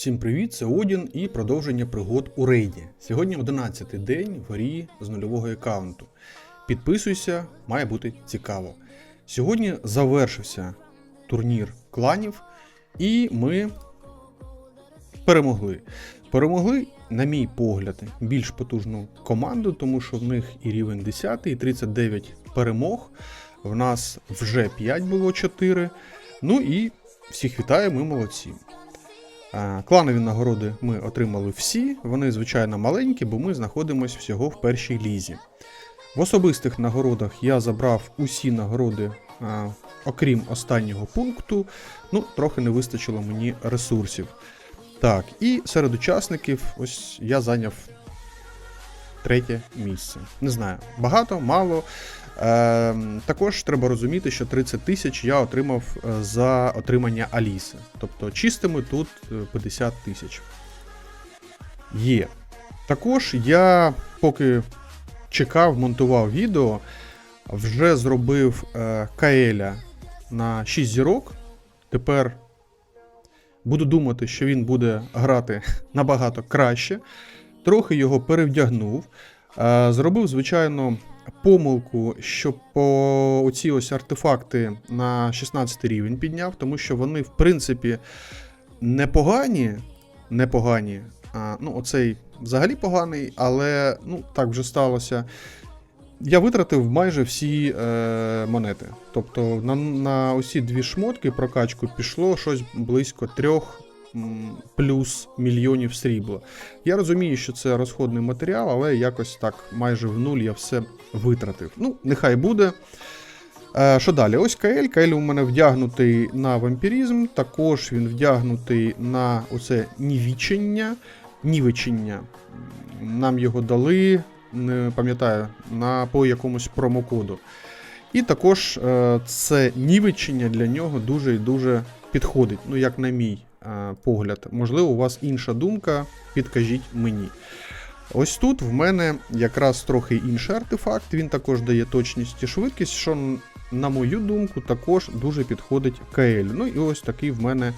Всім привіт, це Одін і продовження пригод у рейді. Сьогодні 11-й день в грі з нульового аккаунту. Підписуйся, має бути цікаво. Сьогодні завершився турнір кланів, і ми перемогли. Перемогли, на мій погляд, більш потужну команду, тому що в них і рівень 10, і 39 перемог. В нас вже 5 було 4. Ну і всіх вітаю, ми молодці. Е, Кланові нагороди ми отримали всі. Вони, звичайно, маленькі, бо ми знаходимося всього в першій лізі. В особистих нагородах я забрав усі нагороди, е, окрім останнього пункту. Ну, трохи не вистачило мені ресурсів. Так, і серед учасників ось я зайняв третє місце. Не знаю, багато, мало. Е, також треба розуміти, що 30 тисяч я отримав е, за отримання Аліси. Тобто чистими тут е, 50 тисяч. Є. Також я, поки чекав, монтував відео, вже зробив е, Каеля на 6 зірок. Тепер буду думати, що він буде грати набагато краще. Трохи його перевдягнув. Е, Зробив, звичайно, помилку, що по оці ось артефакти на 16 рівень підняв, тому що вони, в принципі, непогані. Непогані. А, ну, оцей взагалі поганий, але ну, так вже сталося. Я витратив майже всі е, монети. Тобто на, на усі дві шмотки прокачку пішло щось близько трьох плюс мільйонів срібла. Я розумію, що це розходний матеріал, але якось так майже в нуль я все витратив. Ну, нехай буде. Е, що далі? Ось Каель. Каель у мене вдягнутий на вампірізм, також він вдягнутий на оце нівічення. Нівичення. Нам його дали, не пам'ятаю, на по якомусь промокоду. І також е, це нівечення для нього дуже і дуже підходить. Ну, як на мій погляд. Можливо, у вас інша думка, підкажіть мені. Ось тут в мене якраз трохи інший артефакт. Він також дає точність і швидкість, що, на мою думку, також дуже підходить КЛ. Ну і ось такий в мене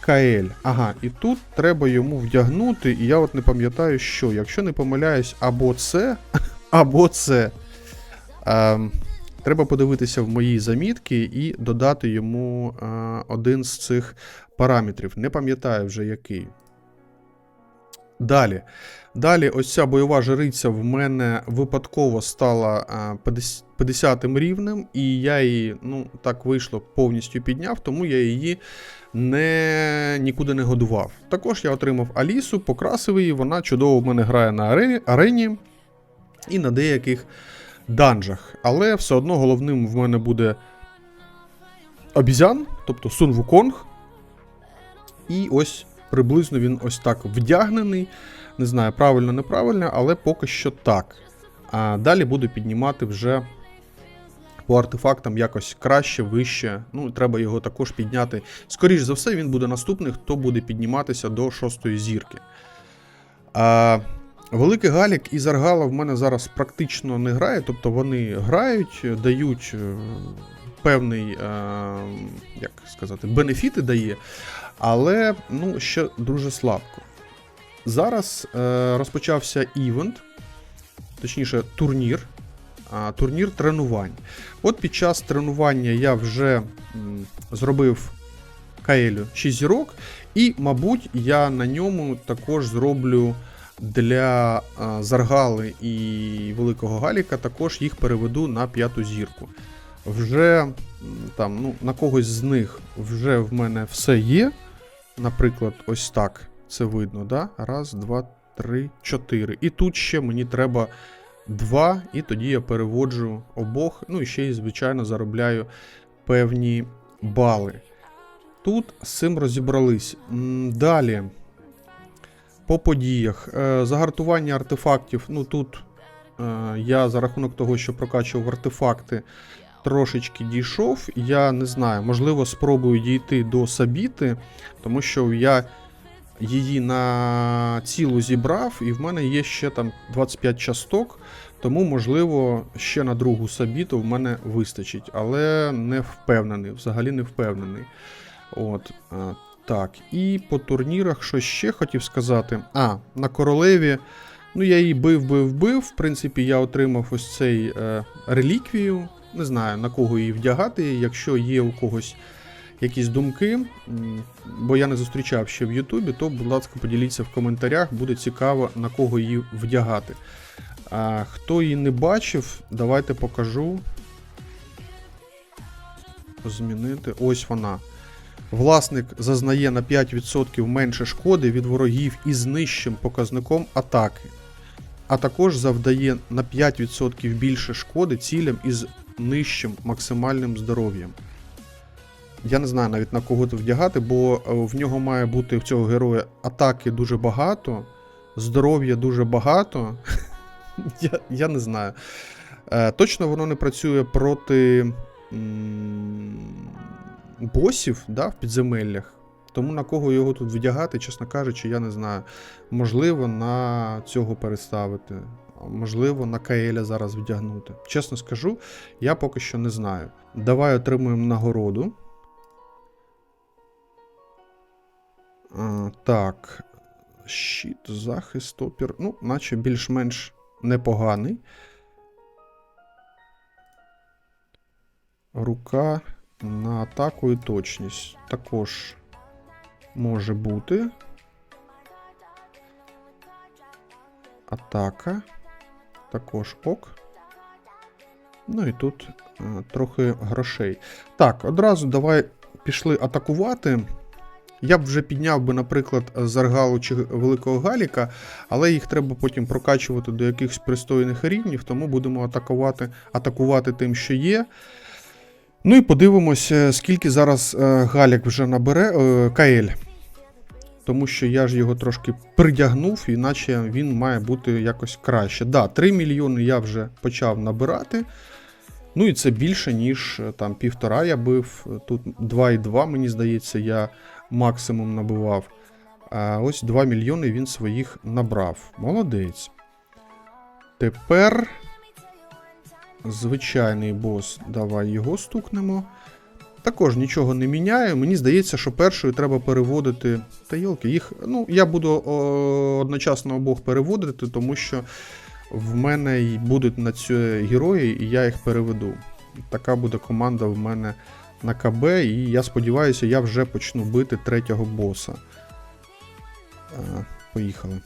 КЛ. Ага, і тут треба йому вдягнути, і я от не пам'ятаю, що. Якщо не помиляюсь, або це, або це. Ем, треба подивитися в мої замітки і додати йому е, один з цих параметрів. Не пам'ятаю вже який. Далі. Далі, ось ця бойова жриця в мене випадково стала а, 50 рівнем, і я її, ну, так вийшло, повністю підняв, тому я її не, нікуди не годував. Також я отримав Алісу, покрасив її, вона чудово в мене грає на арені і на деяких данжах. Але все одно головним в мене буде обізян, тобто Сун Вуконг. І ось приблизно він ось так вдягнений. Не знаю, правильно, неправильно, але поки що так. А далі буду піднімати вже по артефактам якось краще, вище. Ну, треба його також підняти. Скоріш за все, він буде наступний, хто буде підніматися до шостої зірки. А, Великий Галік і Заргала в мене зараз практично не грає, тобто вони грають, дають е, певний, е, як сказати, бенефіти дає, але ну, ще дуже слабко. Зараз е, розпочався івент, точніше, турнір. Турнір тренувань. От під час тренування я вже зробив Каелю 6 зірок, і, мабуть, я на ньому також зроблю для Заргали і Великого Галіка, також їх переведу на п'яту зірку. Вже там, ну, на когось з них вже в мене все є. Наприклад, ось так це видно, да? Раз, два, три, чотири. І тут ще мені треба два, і тоді я переводжу обох. Ну і ще й, звичайно, заробляю певні бали. Тут з цим розібрались. Далі. По подіях. Е, Загартування артефактів. Ну тут е, я за рахунок того, що прокачував артефакти, трошечки дійшов. Я не знаю, можливо, спробую дійти до Сабіти, тому що я її на цілу зібрав, і в мене є ще там 25 часток. Тому, можливо, ще на другу Сабіту в мене вистачить, але не впевнений, взагалі не впевнений. От. Так, і по турнірах, що ще хотів сказати. А, на королеві. Ну, я її бив, бив, бив. В принципі, я отримав ось цей е, реліквію. Не знаю, на кого її вдягати. Якщо є у когось якісь думки, бо я не зустрічав ще в Ютубі, то, будь ласка, поділіться в коментарях, буде цікаво, на кого її вдягати. А, хто її не бачив, давайте покажу. Змінити. Ось вона. Власник зазнає на 5% менше шкоди від ворогів із нижчим показником атаки, а також завдає на 5% більше шкоди цілям із нижчим максимальним здоров'ям. Я не знаю навіть на кого тут вдягати, бо е, в нього має бути в цього героя атаки дуже багато, здоров'я дуже багато. я, я не знаю. Е, точно воно не працює проти босів да, в підземеллях. Тому на кого його тут вдягати, чесно кажучи, я не знаю. Можливо, на цього переставити. Можливо, на Каеля зараз вдягнути. Чесно скажу, я поки що не знаю. Давай отримуємо нагороду. А, так. Щит, захист, опір. Ну, наче більш-менш непоганий. Рука на атаку і точність. Також може бути. Атака. Також ок. Ну і тут е, трохи грошей. Так, одразу давай пішли атакувати. Я б вже підняв би, наприклад, Заргалу чи Великого Галіка, але їх треба потім прокачувати до якихось пристойних рівнів, тому будемо атакувати, атакувати тим, що є. Ну і подивимося, скільки зараз е, Галік вже набере е, Каель. Тому що я ж його трошки придягнув, іначе він має бути якось краще. Да, 3 мільйони я вже почав набирати. Ну і це більше, ніж е, там півтора я бив. Тут 2,2, мені здається, я максимум набивав. А ось 2 мільйони він своїх набрав. Молодець. Тепер звичайний бос. Давай його стукнемо. Також нічого не міняє. Мені здається, що першою треба переводити. Та йолки, їх. Ну, я буду о, одночасно обох переводити, тому що в мене будуть на ці герої, і я їх переведу. Така буде команда в мене на КБ, і я сподіваюся, я вже почну бити третього боса. Е, Поїхали.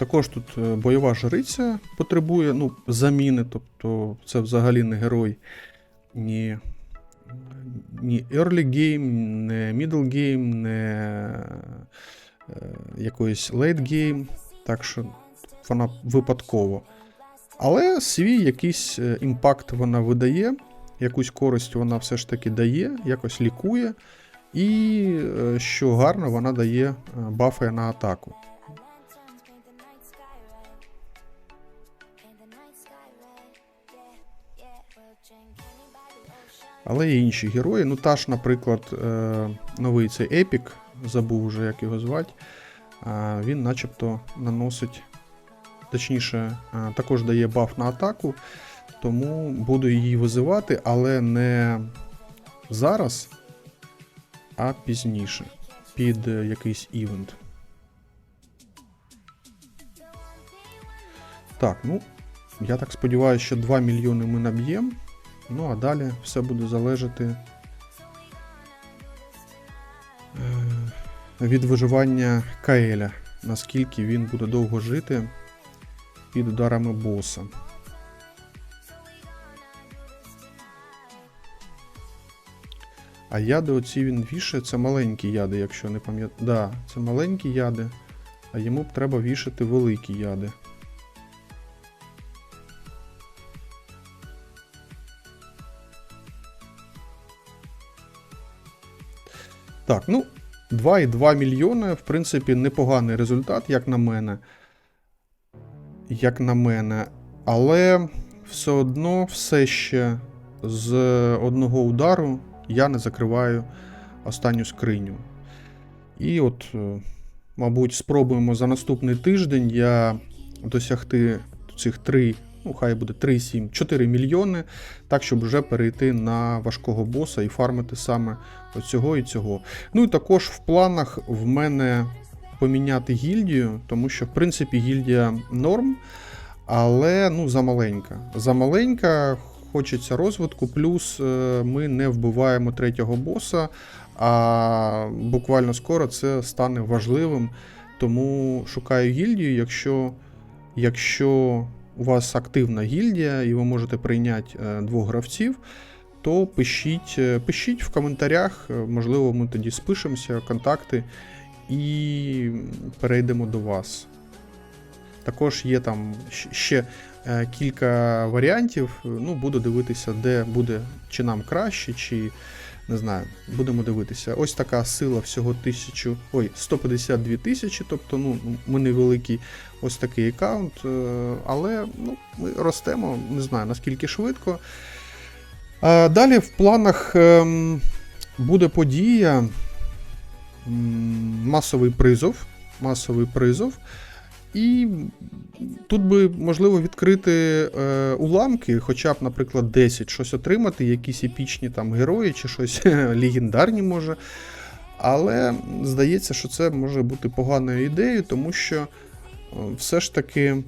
Також тут е, бойова жриця потребує ну, заміни, тобто це взагалі не герой ні, ні early game, не middle game, не е, якоїсь late game, так що вона випадково. Але свій якийсь е, імпакт вона видає, якусь користь вона все ж таки дає, якось лікує, і що гарно, вона дає бафи на атаку. Але є інші герої. Ну, та ж, наприклад, е, новий цей Епік, забув вже, як його звати. Він начебто наносить, точніше, е, також дає баф на атаку, тому буду її визивати, але не зараз, а пізніше, під якийсь івент. Так, ну, я так сподіваюся, що 2 мільйони ми наб'ємо. Ну, а далі все буде залежати е, від виживання Каеля, наскільки він буде довго жити під ударами боса. А яди оці він вішає, це маленькі яди, якщо не пам'ятаю. Да, це маленькі яди, а йому б треба вішати великі яди. Так, ну, 2,2 мільйони, в принципі, непоганий результат, як на мене. Як на мене. Але все одно, все ще з одного удару я не закриваю останню скриню. І от, е, мабуть, спробуємо за наступний тиждень я досягти цих 3, ну хай буде 3, 7, 4 мільйони, так, щоб вже перейти на важкого боса і фармити саме оцього і цього. Ну і також в планах в мене поміняти гільдію, тому що, в принципі, гільдія норм, але ну, замаленька. Замаленька, хочеться розвитку, плюс е, ми не вбиваємо третього боса, а буквально скоро це стане важливим. Тому шукаю гільдію, якщо, якщо у вас активна гільдія і ви можете прийняти е, двох гравців, то пишіть, е, пишіть в коментарях, е, можливо, ми тоді спишемося, контакти і перейдемо до вас. Також є там ще кілька варіантів. Ну, буду дивитися, де буде чи нам краще, чи не знаю, будемо дивитися. Ось така сила всього 1000, ой, 152 тисячі, тобто ну, ми невеликий ось такий аккаунт, е, але ну, ми ростемо, не знаю наскільки швидко. Е, Далі в планах ем, буде подія, масовий призов. Масовий призов. І тут би можливо відкрити е, уламки, хоча б, наприклад, 10 щось отримати, якісь епічні там герої чи щось легендарні може. Але здається, що це може бути поганою ідеєю, тому що е, все ж таки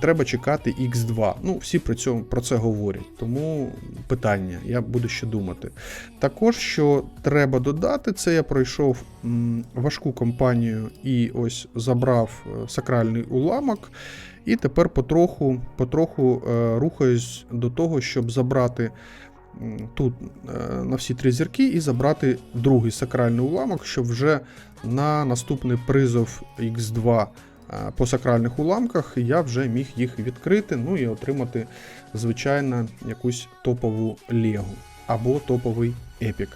треба чекати X2. Ну, всі при цьому про це говорять. Тому питання, я буду ще думати. Також, що треба додати, це я пройшов важку кампанію і ось забрав е, сакральний уламок. І тепер потроху, потроху е, рухаюсь до того, щоб забрати тут е, на всі три зірки і забрати другий сакральний уламок, щоб вже на наступний призов X2 е, по сакральних уламках я вже міг їх відкрити, ну і отримати, звичайно, якусь топову легу або топовий епік.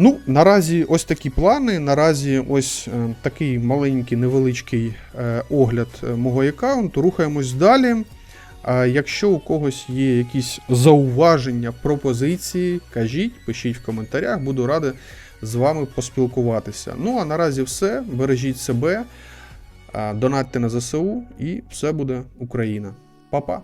Ну, наразі ось такі плани. Наразі ось е, такий маленький невеличкий е, огляд е, мого аккаунту. Рухаємось далі. Якщо у когось є якісь зауваження, пропозиції, кажіть, пишіть в коментарях, буду радий з вами поспілкуватися. Ну а наразі все. Бережіть себе, донатьте на ЗСУ і все буде Україна. Па-па!